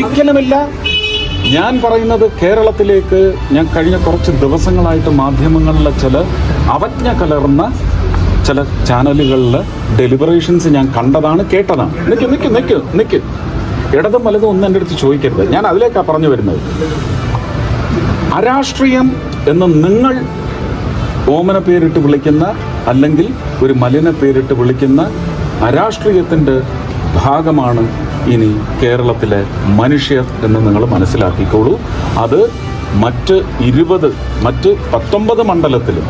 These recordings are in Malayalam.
ഒരിക്കലുമില്ല. ഞാൻ പറയുന്നത് കേരളത്തിലേക്ക് ഞാൻ കഴിഞ്ഞ കുറച്ച് ദിവസങ്ങളായിട്ട് മാധ്യമങ്ങളിലെ ചില അവജ്ഞ കലർന്ന ചില ചാനലുകളിൽ ഡെലിബറേഷൻസ് ഞാൻ കണ്ടതാണ് കേട്ടതാണ്. നിൽക്ക് നിൽക്ക് നിൽക്ക് നിൽക്ക് ഇടതും വലതും ഒന്നും എന്റെ അടുത്ത് ചോദിക്കരുത്. ഞാൻ അതിലേക്കാണ് പറഞ്ഞു വരുന്നത്. അരാഷ്ട്രീയം എന്ന് നിങ്ങൾ ഓമന പേരിട്ട് വിളിക്കുന്ന അല്ലെങ്കിൽ ഒരു മലിന പേരിട്ട് വിളിക്കുന്ന അരാഷ്ട്രീയത്തിന്റെ ഭാഗമാണ് ഇനി കേരളത്തിലെ മനുഷ്യർ എന്ന് നിങ്ങൾ മനസ്സിലാക്കിക്കോളൂ. അത് മറ്റ് ഇരുപത് മറ്റ് പത്തൊമ്പത് മണ്ഡലത്തിലും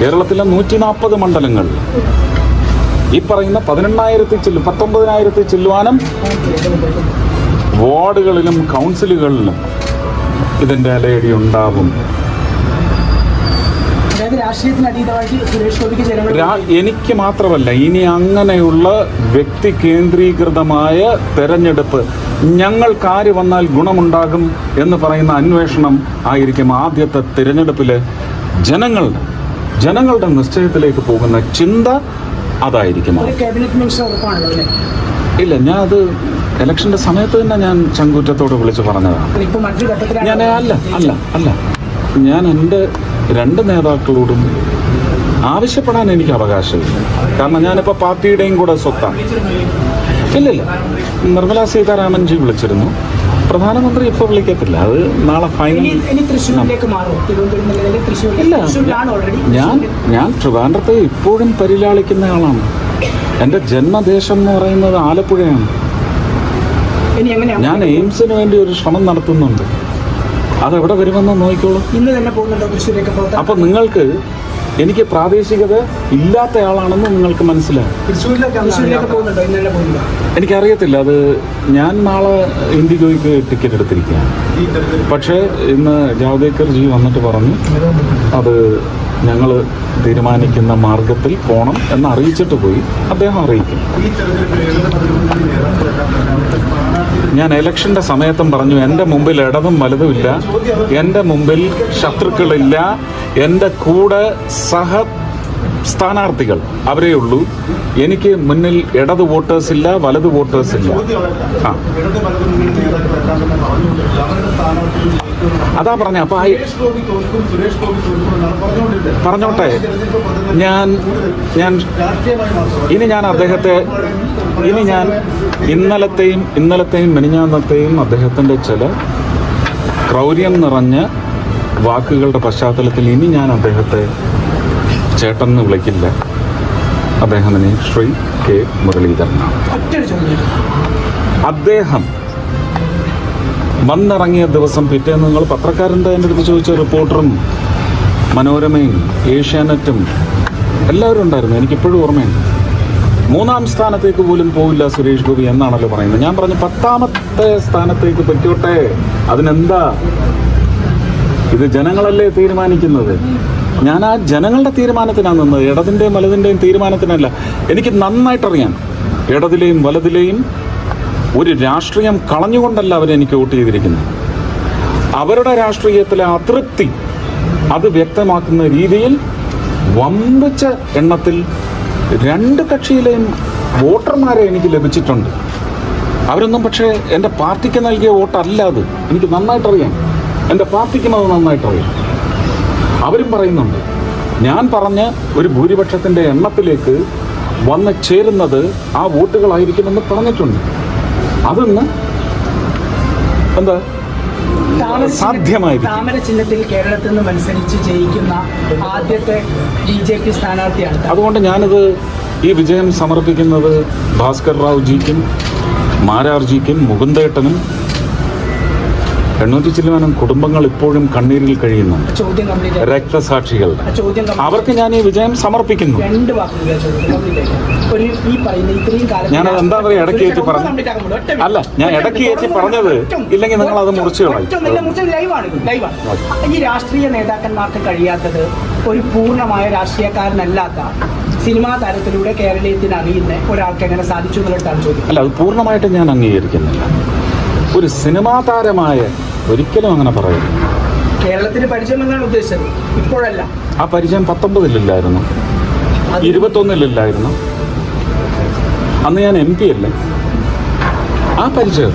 കേരളത്തിലെ നൂറ്റി നാൽപ്പത് മണ്ഡലങ്ങളിൽ ഈ പറയുന്ന പതിനെണ്ണായിരത്തി ചെല്ലു പത്തൊമ്പതിനായിരത്തി ചെല്ലുവാനും വാർഡുകളിലും കൗൺസിലുകളിലും ഇതിന്റെ അലയടി ഉണ്ടാവും. അതായത് രാഷ്ട്രീയത്തിന് അതീതമായിട്ട് സുരേഷ് ഗോപിക്ക് ജനങ്ങൾ എനിക്ക് മാത്രമല്ല ഇനി അങ്ങനെയുള്ള വ്യക്തി കേന്ദ്രീകൃതമായ തെരഞ്ഞെടുപ്പ് ഞങ്ങൾ ആര് വന്നാൽ ഗുണമുണ്ടാകും എന്ന് പറയുന്ന അന്വേഷണം ആയിരിക്കും ആദ്യത്തെ തിരഞ്ഞെടുപ്പിൽ ജനങ്ങളുടെ ജനങ്ങളുടെ നിശ്ചയത്തിലേക്ക് പോകുന്ന ചിന്ത അതായിരിക്കും. ഇല്ല ഞാൻ അത് ഇലക്ഷന്റെ സമയത്ത് തന്നെ ഞാൻ ചങ്കൂറ്റത്തോട് വിളിച്ചു പറഞ്ഞതാണ്. ഞാൻ അല്ല അല്ല അല്ല. ഞാൻ എന്റെ രണ്ട് നേതാക്കളോടും ആവശ്യപ്പെടാൻ എനിക്ക് അവകാശമില്ല. കാരണം ഞാനിപ്പോൾ പാർട്ടിയുടെയും കൂടെ സ്വത്താണ്. ഇല്ലില്ല. നിർമ്മല സീതാരാമൻജി വിളിച്ചിരുന്നു. പ്രധാനമന്ത്രി ഇപ്പോൾ വിളിക്കത്തില്ല. അത് നാളെ ഫൈനൽ ഇല്ല. ഞാൻ ഞാൻ ട്രിവാൻഡ്രത്തെ ഇപ്പോഴും പരിലാളിക്കുന്ന ആളാണ്. എന്റെ ജന്മദേശം എന്ന് പറയുന്നത് ആലപ്പുഴയാണ്. ഞാൻ എയിംസിന് വേണ്ടി ഒരു ശ്രമം നടത്തുന്നുണ്ട്. അതെവിടെ വരുമെന്ന് നോക്കിക്കോളൂ. ഇന്ന് തന്നെ പോകുന്നുണ്ടോ അപ്പൊ നിങ്ങൾക്ക് എനിക്ക് പ്രാദേശികത ഇല്ലാത്ത ആളാണെന്ന് നിങ്ങൾക്ക് മനസ്സിലാവും എനിക്കറിയത്തില്ല അത് ഞാൻ നാളെ ഇൻഡിഗോയ്ക്ക് ടിക്കറ്റ് എടുത്തിരിക്കുകയാണ്. പക്ഷേ ഇന്ന് ജാവദേക്കർ ജി വന്നിട്ട് പറഞ്ഞു അത് ഞങ്ങൾ തീരുമാനിക്കുന്ന മാർഗത്തിൽ പോകണം എന്ന് അറിയിച്ചിട്ട് പോയി. അദ്ദേഹം അറിയിക്കും. ഞാൻ ഇലക്ഷന്റെ സമയത്തും പറഞ്ഞു എന്റെ മുമ്പിൽ ഇടതും വലതുമില്ല എന്റെ മുമ്പിൽ ശത്രുക്കളില്ല. എന്റെ കൂടെ സഹ സ്ഥാനാർത്ഥികൾ അവരേ ഉള്ളൂ. എനിക്ക് മുന്നിൽ ഇടത് വോട്ടേഴ്സ് ഇല്ല വലത് വോട്ടേഴ്സ് ഇല്ല. ആ. അതാ പറഞ്ഞ അപ്പൊ പറഞ്ഞോട്ടെ. ഞാൻ ഞാൻ ഇനി ഞാൻ അദ്ദേഹത്തെ ഇനി ഞാൻ ഇന്നലത്തെയും ഇന്നലത്തെയും മെനിഞ്ഞാന്നത്തെയും അദ്ദേഹത്തിന്റെ ചില ക്രൗര്യം നിറഞ്ഞ വാക്കുകളുടെ പശ്ചാത്തലത്തിൽ ഇനി ഞാൻ അദ്ദേഹത്തെ ചേട്ടൻ എന്ന് വിളിക്കില്ല. അദ്ദേഹം ഇനി ശ്രീ കെ മുരളീധരനാണ്. അദ്ദേഹം വന്നിറങ്ങിയ ദിവസം പിറ്റേന്ന് നിങ്ങൾ പത്രക്കാരന്റെ എന്റെ അടുത്ത് ചോദിച്ച റിപ്പോർട്ടറും മനോരമയും ഏഷ്യാനെറ്റും എല്ലാവരും ഉണ്ടായിരുന്നു. എനിക്കിപ്പോഴും ഓർമ്മയുണ്ട്. മൂന്നാം സ്ഥാനത്തേക്ക് പോലും പോവില്ല സുരേഷ് ഗോപി എന്നാണല്ലോ പറയുന്നത്. ഞാൻ പറഞ്ഞു പത്താമത്തെ സ്ഥാനത്തേക്ക് പറ്റോട്ടെ അതിനെന്താ? ഇത് ജനങ്ങളല്ലേ തീരുമാനിക്കുന്നത്? ഞാൻ ആ ജനങ്ങളുടെ തീരുമാനത്തിനാണ് നിന്നത്. ഇടതിന്റെയും വലതിന്റെയും തീരുമാനത്തിനല്ല. എനിക്ക് നന്നായിട്ടറിയാം. ഇടതിലെയും വലതിലെയും ഒരു രാഷ്ട്രീയം കളഞ്ഞുകൊണ്ടല്ല അവരെനിക്ക് വോട്ട് ചെയ്തിരിക്കുന്നത്. അവരുടെ രാഷ്ട്രീയത്തിലെ അതൃപ്തി അത് വ്യക്തമാക്കുന്ന രീതിയിൽ വമ്പിച്ച എണ്ണത്തിൽ രണ്ട് കക്ഷിയിലെയും വോട്ടർമാരെ എനിക്ക് ലഭിച്ചിട്ടുണ്ട്. അവരൊന്നും പക്ഷേ എന്റെ പാർട്ടിക്ക് നൽകിയ വോട്ടല്ല അത്. എനിക്ക് നന്നായിട്ടറിയാം. എന്റെ പാർട്ടിക്കും അത് നന്നായിട്ടറിയാം. അവരും പറയുന്നുണ്ട് ഞാൻ പറഞ്ഞ ഒരു ഭൂരിപക്ഷത്തിന്റെ എണ്ണത്തിലേക്ക് വന്ന് ചേരുന്നത് ആ വോട്ടുകളായിരിക്കുമെന്ന് പറഞ്ഞിട്ടുണ്ട്. അതൊന്ന് എന്താ താമര ചിഹ്നത്തിൽ- കേരളത്തിൽ നിന്ന് മത്സരിച്ച് ജയിക്കുന്ന ആദ്യത്തെ ബി ജെ പി സ്ഥാനാർത്ഥിയാണ്. അതുകൊണ്ട് ഞാനിത് ഈ വിജയം സമർപ്പിക്കുന്നത് ഭാസ്കർ റാവു ജിക്കും മാരാർജിക്കും മുകുന്ദേട്ടനും എണ്ണൂറ്റി ചില്ലുവാനും കുടുംബങ്ങൾ ഇപ്പോഴും കണ്ണീരിൽ കഴിയുന്നുണ്ട്. രക്തസാക്ഷികൾ. അവർക്ക് ഞാൻ ഈ വിജയം സമർപ്പിക്കുന്നു. ഞാൻ എന്താ പറയുക ഇടയ്ക്ക് ഏറ്റി പറഞ്ഞു അല്ല ഞാൻ ഇടയ്ക്ക് ഏറ്റി പറഞ്ഞത് ഇല്ലെങ്കിൽ നിങ്ങൾ അത് മുറിച്ചു കളയും. ഈ രാഷ്ട്രീയ നേതാക്കന്മാർക്ക് കഴിയാത്തത് ഒരു പൂർണമായ രാഷ്ട്രീയക്കാരനല്ലാത്ത സിനിമാ താരത്തിലൂടെ കേരളീയത്തിന് അറിയുന്ന ഒരാൾക്ക് എങ്ങനെ സാധിച്ചു എന്നുള്ളതാണ് ചോദ്യം. അല്ല അത് പൂർണമായിട്ട് ഞാൻ അംഗീകരിക്കുന്നില്ല. ഒരു സിനിമാ താരമായ ഒരിക്കലും അങ്ങനെ പറയരുത് കേരളത്തിന് പരിചയം എന്നാണ് ഉദ്ദേശിച്ചത്. ഇപ്പോഴല്ല. ആ പരിചയം പത്തൊമ്പതിലില്ലായിരുന്നു. ഇരുപത്തൊന്നിലില്ലായിരുന്നു. അന്ന് ഞാൻ എം പി അല്ലേ? ആ പരിചയം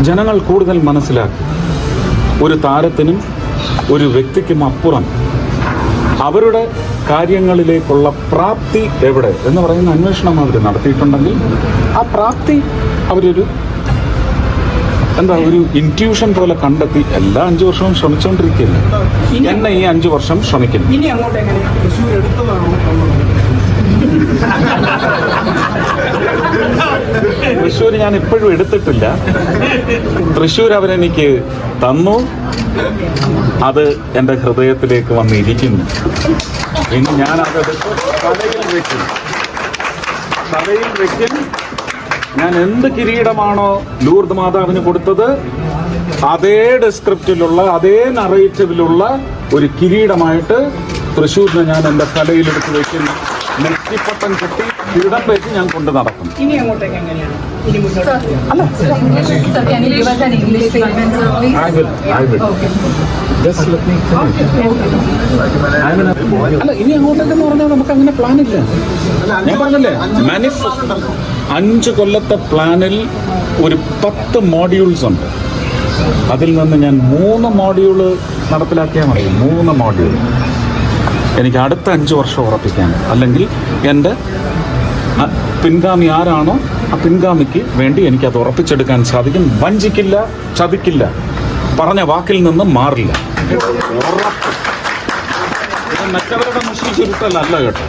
ജനങ്ങൾ കൂടുതൽ മനസ്സിലാക്കി. ഒരു താരത്തിനും ഒരു വ്യക്തിക്കും അപ്പുറം അവരുടെ കാര്യങ്ങളിലേക്കുള്ള പ്രാപ്തി എവിടെ എന്ന് പറയുന്ന അന്വേഷണം അവർ നടത്തിയിട്ടുണ്ടെങ്കിൽ ആ പ്രാപ്തി അവരൊരു എന്താ ഒരു ഇന്റ്യൂഷൻ പോലെ കണ്ടെത്തി എല്ലാ അഞ്ചു വർഷവും ശ്രമിച്ചുകൊണ്ടിരിക്കുകയില്ല എന്നെ ഈ അഞ്ചു വർഷം ശ്രമിക്കുന്നു. ഇനി അങ്ങോട്ട് എങ്ങനെ? തൃശ്ശൂർ എടുത്തതാണോ? തൃശ്ശൂർ ഞാൻ ഇപ്പോഴും എടുത്തിട്ടില്ല. തൃശ്ശൂർ അവരെനിക്ക് തന്നു. അത് എന്റെ ഹൃദയത്തിലേക്ക് വന്നിരിക്കുന്നു. ഇനി ഞാൻ അതെടുത്ത് തലയിൽ വെക്കും. തലയിൽ വെക്കും. ഞാൻ എന്ത് കിരീടമാണോ ലൂർദ് മാതാവിന് കൊടുത്തത് അതേ ഡെസ്ക്രിപ്റ്റിലുള്ള അതേ നറേറ്റീവിലുള്ള ഒരു കിരീടമായിട്ട് തൃശ്ശൂരിനെ ഞാൻ എന്റെ തലയിലെടുത്ത് വെക്കും നെറ്റിപ്പട്ടം കെട്ടി കിരീടം വെച്ച് ഞാൻ കൊണ്ടു നടക്കും ഇനി അല്ല അങ്ങോട്ടേക്കെന്ന് പറഞ്ഞാൽ നമുക്ക് അങ്ങനെ പ്ലാൻ ഇല്ല. ഞാൻ പറഞ്ഞല്ലേ? മാനിഫെസ്റ്റ് അഞ്ച് കൊല്ലത്തെ പ്ലാനിൽ ഒരു പത്ത് മോഡ്യൂൾസ് ഉണ്ട്. അതിൽ നിന്ന് ഞാൻ മൂന്ന് മോഡ്യൂൾ നടപ്പിലാക്കിയാൽ മതി. മൂന്ന് മോഡ്യൂൾ എനിക്ക് അടുത്ത അഞ്ച് വർഷം ഉറപ്പിക്കാൻ. അല്ലെങ്കിൽ എന്റെ പിൻഗാമി ആരാണോ ആ പിൻഗാമിക്ക് വേണ്ടി എനിക്കത് ഉറപ്പിച്ചെടുക്കാൻ സാധിക്കും. വഞ്ചിക്കില്ല ചതിക്കില്ല. പറഞ്ഞ വാക്കിൽ നിന്ന് മാറില്ല. മറ്റവരുടെ മുഷിൽ ചുരുട്ടല്ല കേട്ടോ.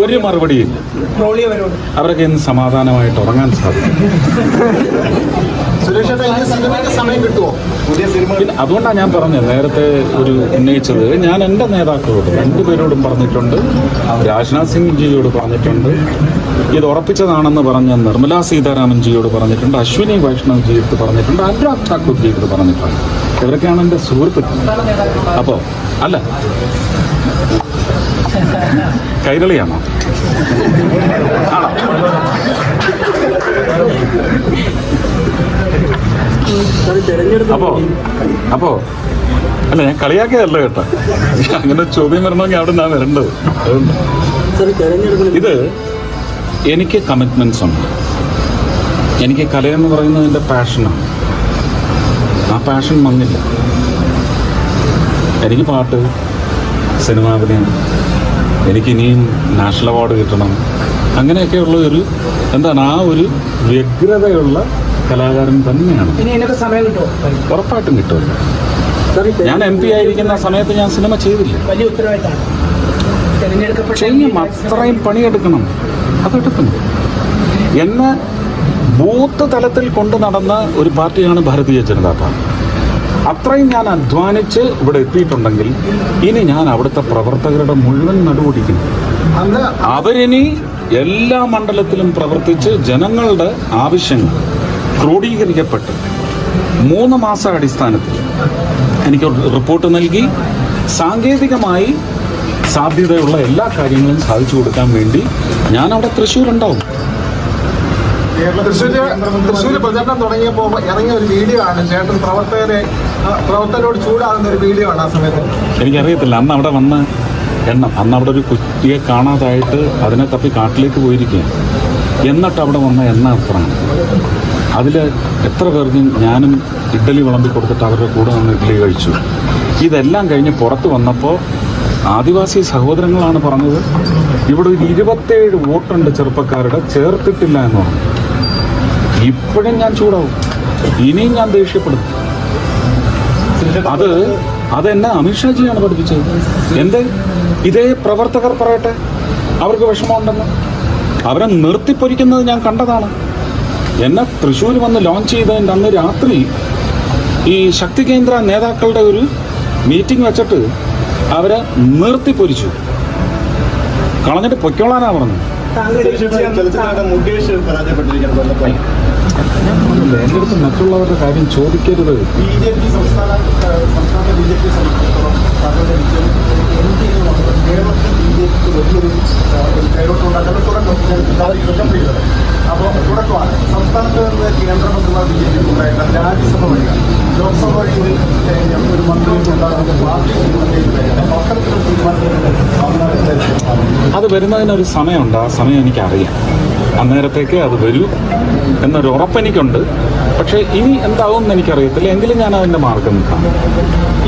ഒരു മറുപടിയില്ല അവരൊക്കെ ഇന്ന് സമാധാനമായിട്ട് ഉറങ്ങാൻ സാധിക്കും. പിന്നെ അതുകൊണ്ടാണ് ഞാൻ പറഞ്ഞത്. നേരത്തെ ഒരു ഉന്നയിച്ചത്. ഞാൻ എന്റെ നേതാക്കളോട് രണ്ടുപേരോടും പറഞ്ഞിട്ടുണ്ട്. രാജ്നാഥ് സിംഗ് ജിയോട് പറഞ്ഞിട്ടുണ്ട്. ഇത് ഉറപ്പിച്ചതാണെന്ന് പറഞ്ഞ നിർമ്മലാ സീതാരാമൻ ജിയോട് പറഞ്ഞിട്ടുണ്ട്. അശ്വിനി വൈഷ്ണവ് ജിയോട് പറഞ്ഞിട്ടുണ്ട്. അനുരാഗ് ഠാക്കൂർ ജിയോട് പറഞ്ഞിട്ടുണ്ട്. ഇവരൊക്കെയാണ് എന്റെ സുഹൃത്തുക്കൾ. അപ്പോൾ അല്ല കൈരളിയാണോ? അപ്പോ അപ്പോ അല്ല ഞാൻ കളിയാക്കിയതല്ല കേട്ടോ. അങ്ങനെ ചോദ്യം വരണമെങ്കിൽ അവിടെ നിന്നാണ് വരേണ്ടത് ഇത് എനിക്ക് കമ്മിറ്റ്മെന്റ്സ് ഉണ്ട്. എനിക്ക് കലയെന്ന് പറയുന്നത് എന്റെ പാഷനാണ് ആ പാഷൻ വന്നില്ല. എനിക്ക് പാട്ട് സിനിമാഭിനയം എനിക്ക് ഇനിയും നാഷണൽ അവാർഡ് കിട്ടണം. അങ്ങനെയൊക്കെയുള്ള ഒരു എന്താണ് ആ ഒരു വ്യഗ്രതയുള്ള കലാകാരൻ തന്നെയാണ്. ഉറപ്പായിട്ടും കിട്ടുമല്ലോ ഞാൻ എം പി ആയിരിക്കുന്ന സമയത്ത് ഞാൻ സിനിമ ചെയ്തില്ല. ചെയ്യും അത്രയും പണിയെടുക്കണം. അതെടുക്കുന്നു എന്നെ ബൂത്ത് തലത്തിൽ കൊണ്ടു നടന്ന ഒരു പാർട്ടിയാണ് ഭാരതീയ ജനതാ പാർട്ടി. അത്രയും ഞാൻ അധ്വാനിച്ച് ഇവിടെ എത്തിയിട്ടുണ്ടെങ്കിൽ ഇനി ഞാൻ അവിടുത്തെ പ്രവർത്തകരുടെ മുഴുവൻ നടുവൊടിക്കുന്നു. അന്ന് അവരിനി എല്ലാ മണ്ഡലത്തിലും പ്രവർത്തിച്ച് ജനങ്ങളുടെ ആവശ്യങ്ങൾ ക്രോഡീകരിക്കപ്പെട്ട് മൂന്ന് മാസ അടിസ്ഥാനത്തിൽ എനിക്ക് റിപ്പോർട്ട് നൽകി സാങ്കേതികമായി സാധ്യതയുള്ള എല്ലാ കാര്യങ്ങളും സാധിച്ചു കൊടുക്കാൻ വേണ്ടി ഞാൻ അവിടെ തൃശ്ശൂർ ഉണ്ടാവും തൃശ്ശൂര് തൃശ്ശൂര് പ്രചരണം തുടങ്ങിയപ്പോൾ ഇറങ്ങിയ ഒരു വീഡിയോ ആണ്. ചേട്ടൻ പ്രവർത്തകരെ പ്രവർത്തകരോട് ചൂടാകുന്ന ഒരു വീഡിയോ ആണ് ആ സമയത്ത്. എനിക്കറിയത്തില്ല. അന്ന് അവിടെ വന്ന് എണ്ണം അന്ന് അവിടെ ഒരു കുട്ടിയെ കാണാതായിട്ട് അതിനെ തപ്പി കാട്ടിലേക്ക് പോയിരിക്കുകയാണ്. എന്നിട്ട് അവിടെ വന്ന എണ്ണ അത്രയാണ് അതിൽ എത്ര പേർക്ക് ഞാനും ഇഡ്ഡലി വിളമ്പി കൊടുത്തിട്ട് അവരുടെ കൂടെ നിന്ന് ഇഡ്ഡലി കഴിച്ചു. ഇതെല്ലാം കഴിഞ്ഞ് പുറത്ത് വന്നപ്പോൾ ആദിവാസി സഹോദരങ്ങളാണ് പറഞ്ഞത് ഇവിടെ ഒരു ഇരുപത്തേഴ് വോട്ടുണ്ട് ചെറുപ്പക്കാരുടെ ചേർത്തിട്ടില്ല എന്ന് പറഞ്ഞു. ഇപ്പോഴും ഞാൻ ചൂടാവും. ഇനിയും ഞാൻ ദേഷ്യപ്പെടും. അത് അതെന്നെ അമിത്ഷാജിയാണ് പഠിപ്പിച്ചത്. എന്ത്? ഇതേ പ്രവർത്തകർ പറയട്ടെ. അവർക്ക് വിഷമമുണ്ടെന്ന്. അവരെ നിർത്തിപ്പൊരിക്കുന്നത് ഞാൻ കണ്ടതാണ്. എന്നെ തൃശ്ശൂർ വന്ന് ലോഞ്ച് ചെയ്തതിന്റെ അന്ന് രാത്രി ഈ ശക്തി കേന്ദ്ര നേതാക്കളുടെ ഒരു മീറ്റിംഗ് വെച്ചിട്ട് അവരെ നിർത്തിപ്പൊരിച്ചു. കളഞ്ഞിട്ട് പൊയ്ക്കോളാനാ പറഞ്ഞു എന്റെ അടുത്ത് മറ്റുള്ളവരുടെ കാര്യം ചോദിക്കരുത്. ബി ജെ പി സംസ്ഥാന സംസ്ഥാന ബി ജെ പി കേരളത്തിൽ ബി ജെ പിക്ക് വലിയൊരു ഏഹ്, കൈവട്ടുണ്ടാക്കുന്ന തുടക്കം യുദ്ധം അപ്പോൾ തുടക്കമാണ്. സംസ്ഥാനത്ത് നിന്ന് കേന്ദ്രമന്ത്രിമാർ ബി ജെ പി ഉണ്ടായിട്ട് രാജ്യസഭ വഴിയാണ്. ലോക്സഭ വഴി ഒരു മന്ത്രി ഉണ്ടാകുന്ന പാർട്ടി അത് വരുന്നതിനൊരു സമയമുണ്ട്. ആ സമയം എനിക്കറിയാം. അന്നേരത്തേക്ക് അത് വരൂ എന്നൊരു ഉറപ്പെനിക്കുണ്ട്. പക്ഷേ ഇനി എന്താവും എന്ന് എനിക്കറിയത്തില്ല. എങ്കിലും ഞാൻ അതിന്റെ മാർഗം കാണും.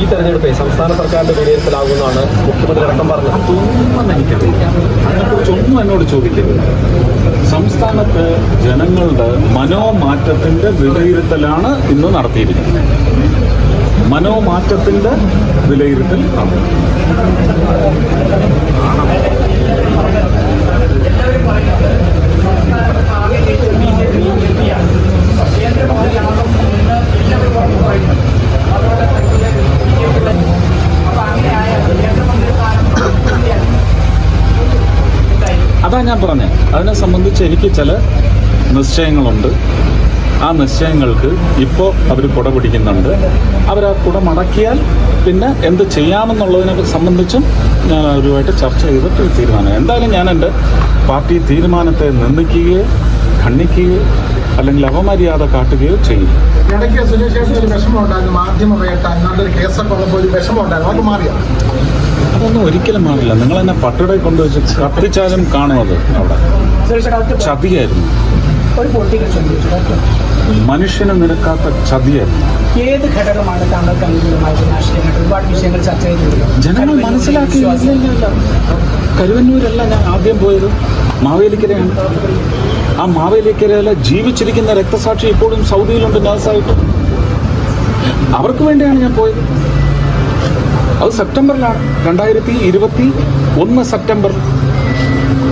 ഈ തെരഞ്ഞെടുപ്പ് സംസ്ഥാന സർക്കാരിന്റെ വിലയിരുത്തലാകുമെന്നാണ് മുഖ്യമന്ത്രി അടക്കം പറഞ്ഞത്. അതൊന്നും എനിക്കറിയില്ല. അതിനെക്കുറിച്ചൊന്നും എന്നോട് ചോദിക്കരുത്. സംസ്ഥാനത്ത് ജനങ്ങളുടെ മനോമാറ്റത്തിന്റെ വിലയിരുത്തലാണ് ഇന്ന് നടത്തിയിരിക്കുന്നത്. മനോമാറ്റത്തിന്റെ വിലയിരുത്തൽ ആണ് അതാ ഞാൻ പറഞ്ഞത് അതിനെ സംബന്ധിച്ച് എനിക്ക് ചില നിശ്ചയങ്ങളുണ്ട്. ആ നിശ്ചയങ്ങൾക്ക് ഇപ്പോൾ അവർ കുട പിടിക്കുന്നുണ്ട്. അവർ ആ കുട മടക്കിയാൽ പിന്നെ എന്ത് ചെയ്യാമെന്നുള്ളതിനെ സംബന്ധിച്ചും ഞാൻ അവരുമായിട്ട് ചർച്ച ചെയ്തിട്ട് തീരുമാനം. എന്തായാലും ഞാൻ എന്റെ പാർട്ടി തീരുമാനത്തെ നിന്ദിക്കുകയോ ഖണ്ഡിക്കുകയോ അല്ലെങ്കിൽ അപമര്യാദ കാട്ടുകയോ ചെയ്യും ഇടയ്ക്ക് സുരേഷ് ഒരു വിഷമം ഉണ്ടായിരുന്നു. മാധ്യമ വേട്ട. കേസൊക്കെ ഉള്ളപ്പോൾ ഒരു വിഷമം ഉണ്ടായിരുന്നു. അത് അതൊന്നും ഒരിക്കലും കാണില്ല നിങ്ങൾ എന്നെ പട്ടിടെ കൊണ്ടുവച്ച് കത്തിച്ചാലും കാണും അത് അവിടെ. ചതിയായിരുന്നു. മനുഷ്യന് നിരക്കാത്ത ചതിയായിരുന്നു. ഏത് ഘടകമാണ് താങ്കൾക്ക് അനുകൂലമായിട്ട് രാഷ്ട്രീയമായിട്ട് ഒരുപാട് വിഷയങ്ങൾ ചർച്ച ചെയ്തിട്ടുണ്ട്. ജനങ്ങൾ മനസ്സിലാക്കി കരുവന്നൂരല്ല ഞാൻ ആദ്യം പോയത്. മാവേലിക്കരയാണ്. ആ മാവേലിക്കരയിലെ ജീവിച്ചിരിക്കുന്ന രക്തസാക്ഷി ഇപ്പോഴും സൗദിയിലുണ്ട് നഴ്സായിട്ട്. അവർക്ക് വേണ്ടിയാണ് ഞാൻ പോയത്. അത് സെപ്റ്റംബറിലാണ്. രണ്ടായിരത്തി ഇരുപത്തി ഒന്ന് സെപ്റ്റംബർ.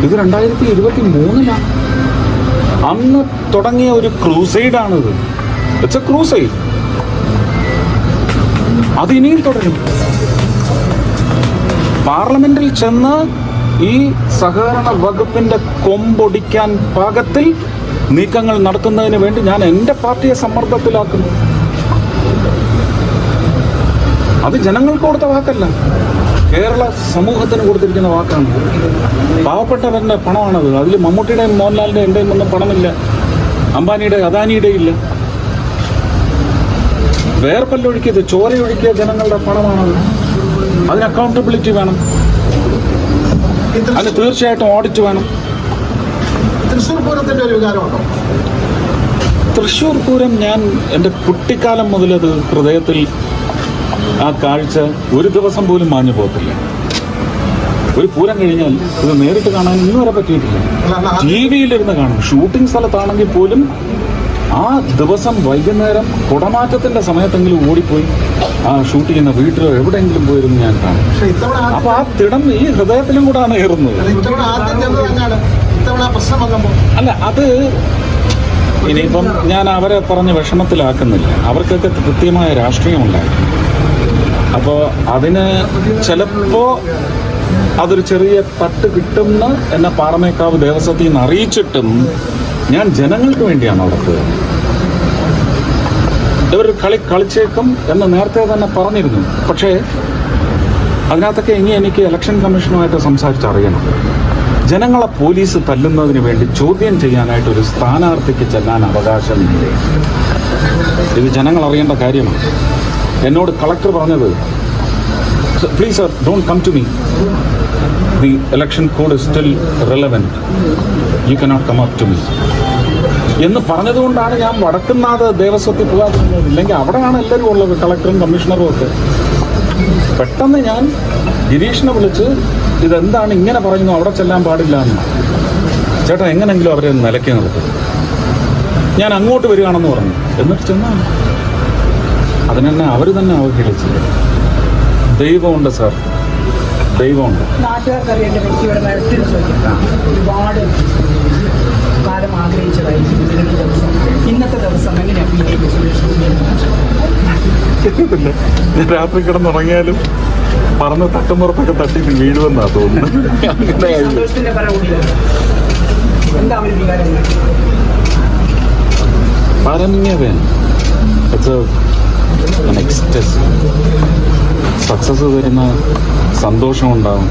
ഇത് രണ്ടായിരത്തി ഇരുപത്തി മൂന്നിലാണ്. അന്ന് തുടങ്ങിയ ഒരു ക്രൂസൈഡാണിത്. ഇറ്റ്സ് എ ക്രൂസൈഡ് അത് ഇനിയും തുടരും. പാർലമെന്റിൽ ചെന്ന് ഈ സഹകരണ വകുപ്പിന്റെ കൊമ്പൊടിക്കാൻ പാകത്തിൽ നീക്കങ്ങൾ നടത്തുന്നതിന് വേണ്ടി ഞാൻ എന്റെ പാർട്ടിയെ സമ്മർദ്ദത്തിലാക്കും അത് ജനങ്ങൾക്ക് കൊടുത്ത വാക്കല്ല. കേരള സമൂഹത്തിന് കൊടുത്തിരിക്കുന്ന വാക്കാണ്. പാവപ്പെട്ടവരുടെ പണമാണത്. അതിൽ മമ്മൂട്ടിയുടെയും മോഹൻലാലിന്റെയും എന്റെയും ഒന്നും പണമില്ല. അംബാനിയുടെ അദാനിയുടെ ഇല്ല. വേർപ്പല്ലൊഴുക്കിയത് ചോരയൊഴുക്കിയ ജനങ്ങളുടെ പണമാണത് അതിന് അക്കൗണ്ടബിലിറ്റി വേണം. അതിന് തീർച്ചയായിട്ടും ഓഡിറ്റ് വേണം. തൃശ്ശൂർ പൂരത്തിന്റെ ഒരു വികാരമുണ്ടോ? തൃശ്ശൂർ പൂരം ഞാൻ എന്റെ കുട്ടിക്കാലം മുതലത് ഹൃദയത്തിൽ ആ കാഴ്ച ഒരു ദിവസം പോലും മാഞ്ഞു പോകത്തില്ല. ഒരു പൂരം കഴിഞ്ഞാൽ ഇത് നേരിട്ട് കാണാൻ ഇന്നും വരെ പറ്റിയിട്ടില്ല. ടി വിയിലിരുന്ന് കാണും. ഷൂട്ടിംഗ് സ്ഥലത്താണെങ്കിൽ പോലും ആ ദിവസം വൈകുന്നേരം കുടമാറ്റത്തിന്റെ സമയത്തെങ്കിലും ഓടിപ്പോയി ആ ഷൂട്ട് ചെയ്യുന്ന വീട്ടിലോ എവിടെയെങ്കിലും പോയിരുന്നു ഞാൻ കാണും. അപ്പൊ ആ തിടം ഈ ഹൃദയത്തിലും കൂടാണ് ഏറുന്നത്. അല്ല, അത് ഇനിയിപ്പം ഞാൻ അവരെ പറഞ്ഞ് വിഷമത്തിലാക്കുന്നില്ല. അവർക്കൊക്കെ കൃത്യമായ രാഷ്ട്രീയമുണ്ടായിരുന്നു. അപ്പോൾ അതിന് ചിലപ്പോൾ അതൊരു ചെറിയ തട്ട് കിട്ടുമെന്ന് എന്നെ പാറമേക്കാവ് ദേവസ്വത്തിൽ നിന്ന് അറിയിച്ചിട്ടും ഞാൻ ജനങ്ങൾക്ക് വേണ്ടിയാണ് പോയത് ഇവർ കളി കളിച്ചേക്കും എന്ന് നേരത്തെ തന്നെ പറഞ്ഞിരുന്നു. പക്ഷേ അതിനകത്തൊക്കെ ഇനി എനിക്ക് ഇലക്ഷൻ കമ്മീഷനുമായിട്ട് സംസാരിച്ചറിയണം ജനങ്ങളെ പോലീസ് തല്ലുന്നതിന് വേണ്ടി ചോദ്യം ചെയ്യാനായിട്ട് ഒരു സ്ഥാനാർത്ഥിക്ക് ചെല്ലാൻ അവകാശമില്ല? ഇത് ജനങ്ങൾ അറിയേണ്ട കാര്യമാണ്. എന്നോട് കളക്ടർ പറഞ്ഞത് please sir don't come to me the election code is still relevant you cannot come up to me എന്ന് പറഞ്ഞതുകൊണ്ടാണ് ഞാൻ വടക്കുന്നാഥ് ദേവസ്വത്തിൽ പോകാതിരുന്നത് ഇല്ലെങ്കിൽ അവിടെയാണ് എല്ലാവരും ഉള്ളത് കളക്ടറും കമ്മീഷണറും ഒക്കെ. പെട്ടെന്ന് ഞാൻ ഗിരീഷിനെ വിളിച്ച് ഇതെന്താണ് ഇങ്ങനെ പറയുന്നു? അവിടെ ചെല്ലാൻ പാടില്ല എന്ന്. ചേട്ടൻ എങ്ങനെങ്കിലും അവരെ നിലയ്ക്ക് നിർത്തും. ഞാൻ അങ്ങോട്ട് വരികയാണെന്ന് പറഞ്ഞു. എന്നിട്ട് ചെന്നാ അതിനെന്നെ അവർ തന്നെ അവഹേളിച്ചു. ദൈവമുണ്ട് സാർ. ദൈവമുണ്ട്. ഒരുപാട് കാലം ആഗ്രഹിച്ചതായിരിക്കും ഇന്നത്തെ ദിവസം. ഇന്നത്തെ ദിവസം എങ്ങനെയാണ് ഫീൽ ചെയ്യുന്നത്? സുരേഷ് അറിയത്തില്ല ഞാൻ രാത്രി കിടന്നുറങ്ങിയാലും പറന്ന് തട്ടുമുറത്തൊക്കെ തട്ടി വീഴുമെന്നാ തോന്നുന്നത്. അങ്ങനെ പരമ്യവേൻ ഇറ്റ്സ് എക്സ്റ്റസ് സക്സസ് തരുന്ന സന്തോഷമുണ്ടാവും.